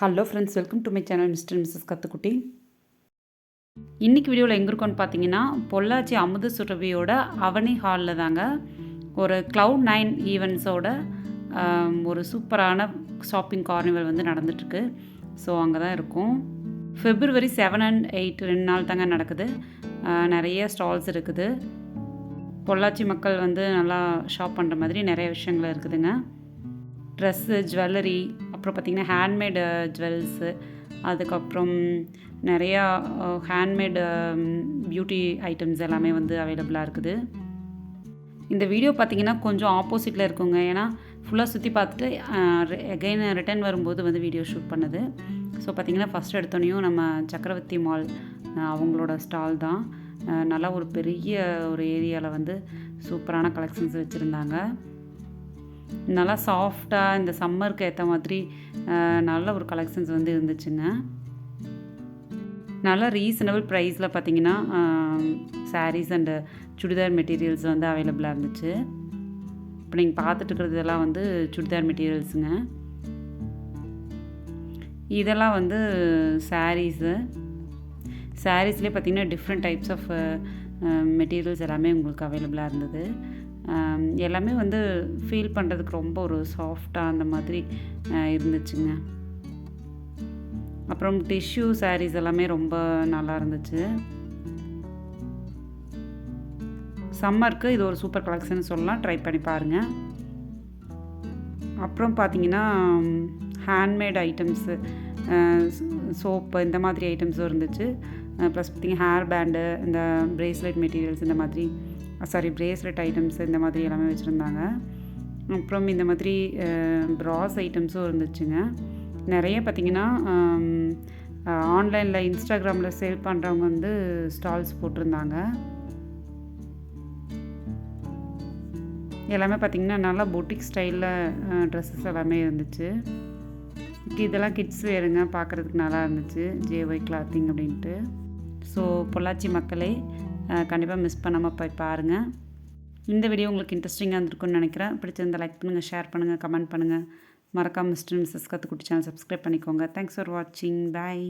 Hello friends welcome to my channel mister missus Kathukutti இன்றைக்கி வீடியோவில் எங்கே இருக்கோன்னு பார்த்தீங்கன்னா பொள்ளாச்சி அமுத சுரபியோட அவனி ஹாலில் தாங்க ஒரு க்ளவுட் நைன் ஈவெண்ட்ஸோட ஒரு சூப்பரான ஷாப்பிங் கார்னிவல் வந்து நடந்துட்டுருக்கு. ஸோ அங்கே தான் இருக்கும். ஃபெப்ரவரி செவன் அண்ட் எயிட் ரெண்டு நாள் தாங்க நடக்குது. நிறைய ஸ்டால்ஸ் இருக்குது. பொள்ளாச்சி மக்கள் வந்து நல்லா ஷாப் பண்ணுற மாதிரி நிறைய விஷயங்கள் இருக்குதுங்க. ட்ரெஸ்ஸு ஜுவல்லரி அப்புறம் பார்த்திங்கன்னா ஹேண்ட்மேடு ஜுவல்ஸு uh, அதுக்கப்புறம் நிறையா ஹேண்ட்மேடு பியூட்டி ஐட்டம்ஸ் எல்லாமே வந்து அவைலபிளாக இருக்குது. இந்த வீடியோ பார்த்தீங்கன்னா கொஞ்சம் ஆப்போசிட்டில் இருக்குங்க. ஏன்னா ஃபுல்லாக சுற்றி பார்த்துட்டு uh, எகைன் ரிட்டர்ன் வரும்போது வந்து வீடியோ ஷூட் பண்ணுது. ஸோ பார்த்திங்கன்னா ஃபஸ்ட் எடுத்தோடனையும் நம்ம சக்கரவர்த்தி மால் uh, அவங்களோட ஸ்டால் தான். நல்லா ஒரு பெரிய ஒரு ஏரியாவில் வந்து சூப்பரான கலெக்ஷன்ஸ் வச்சுருந்தாங்க. நல்லா சாஃப்டாக இந்த சம்மருக்கு ஏற்ற மாதிரி நல்ல ஒரு கலெக்ஷன்ஸ் வந்து இருந்துச்சுங்க. நல்லா ரீசனபிள் ப்ரைஸில் பார்த்தீங்கன்னா சாரீஸ் அண்டு சுடிதார் மெட்டீரியல்ஸ் வந்து அவைலபிளாக இருந்துச்சு. இப்போ நீங்கள் பார்த்துட்டு இருக்கிறதெல்லாம் வந்து சுடிதார் மெட்டீரியல்ஸுங்க இதெல்லாம் வந்து சாரீஸு சாரீஸ்லேயே பார்த்தீங்கன்னா டிஃப்ரெண்ட் டைப்ஸ் ஆஃப் மெட்டீரியல்ஸ் எல்லாமே உங்களுக்கு அவைலபிளாக இருந்தது. எல்லாமே வந்து ஃபீல் பண்ணுறதுக்கு ரொம்ப ஒரு சாஃப்டாக அந்த மாதிரி இருந்துச்சுங்க. அப்புறம் டிஷ்யூ சாரீஸ் எல்லாமே ரொம்ப நல்லா இருந்துச்சு. சம்மருக்கு இது ஒரு சூப்பர் கலெக்ஷன் சொல்லலாம். ட்ரை பண்ணி பாருங்கள் அப்புறம் பார்த்தீங்கன்னா ஹேண்ட்மேட் ஐட்டம்ஸு சோப்பு இந்த மாதிரி ஐட்டம்ஸும் இருந்துச்சு. ப்ளஸ் பார்த்திங்க ஹேர் பேண்டு இந்த ப்ரேஸ்லெட் மெட்டீரியல்ஸ் இந்த மாதிரி சாரி பிரேஸ்லெட் ஐட்டம்ஸ் இந்த மாதிரி எல்லாமே வச்சுருந்தாங்க. அப்புறம் இந்த மாதிரி ப்ராஸ் ஐட்டம்ஸும் இருந்துச்சுங்க. நிறைய பார்த்திங்கன்னா ஆன்லைனில் இன்ஸ்டாகிராமில் சேல் பண்ணுறவங்க வந்து ஸ்டால்ஸ் போட்டிருந்தாங்க. எல்லாமே பார்த்திங்கன்னா நல்லா பொட்டிக் ஸ்டைலில் ட்ரெஸ்ஸஸ் எல்லாமே இருந்துச்சு. இதெல்லாம் கிட்ஸ் வேறுங்க பார்க்குறதுக்கு நல்லா இருந்துச்சு. ஜேஒய் கிளாத்திங் அப்படின்ட்டு. ஸோ பொள்ளாச்சி மக்களே கண்டிப்பாக மிஸ் பண்ணாமல் போய் பாருங்கள் இந்த வீடியோ உங்களுக்கு இன்ட்ரெஸ்டிங்காக இருந்திருக்குன்னு நினைக்கிறேன். பிடிச்சிருந்தா லைக் பண்ணுங்கள் ஷேர் பண்ணுங்கள் கமெண்ட் பண்ணுங்கள் மறக்காம mister missus Katrukutti channel subscribe பண்ணிக்கோங்க. தேங்க்ஸ் ஃபார் வாட்சிங் பாய்